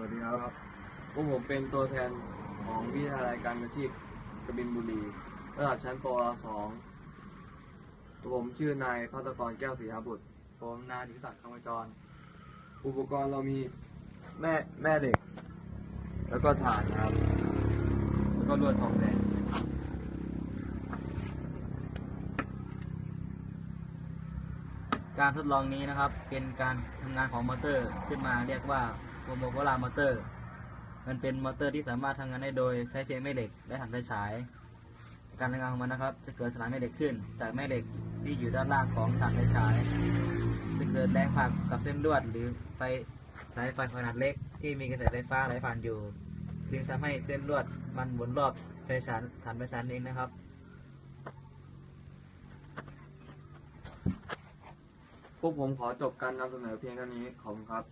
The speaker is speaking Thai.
วัสดีครับพวกผมเป็นตัวแทนของวิทยาลัยการอาชีพกบินบุรีระดับชั้นปวสองผมชื่อนายพัตกรแก้วศรีหบุตร ผมนายดิศักดิ์คำจร อุปกรณ์เรามีแม่แม่เหล็ก แล้วก็ถ่านครับ แล้วก็ลวดทองแดงการทดลองนี้นะครับ เป็นการทำงานของมอเตอร์ขึ้นมาเรียกว่า โมโมโคลามอเตอร์ มันเป็นมอเตอร์ที่สามารถทำงานได้โดยใช้เพียงแม่เหล็กและถ่านไฟฉาย การทำงานของมันนะครับ จะเกิดสลายแม่เหล็กขึ้น จากแม่เหล็กที่อยู่ด้านล่างของถ่านไฟฉาย จะเกิดแรงผลักกับเส้นลวดหรือไฟสายไฟขนาดเล็ก ที่มีกระแสไฟฟ้าไหลผ่านอยู่ จึงทำให้เส้นลวดมันวนรอบไฟฉายฐานไฟฉายเองนะครับพวกผมขอจบการนำเสนอเพียงเท่านี้ ขอบคุณครับ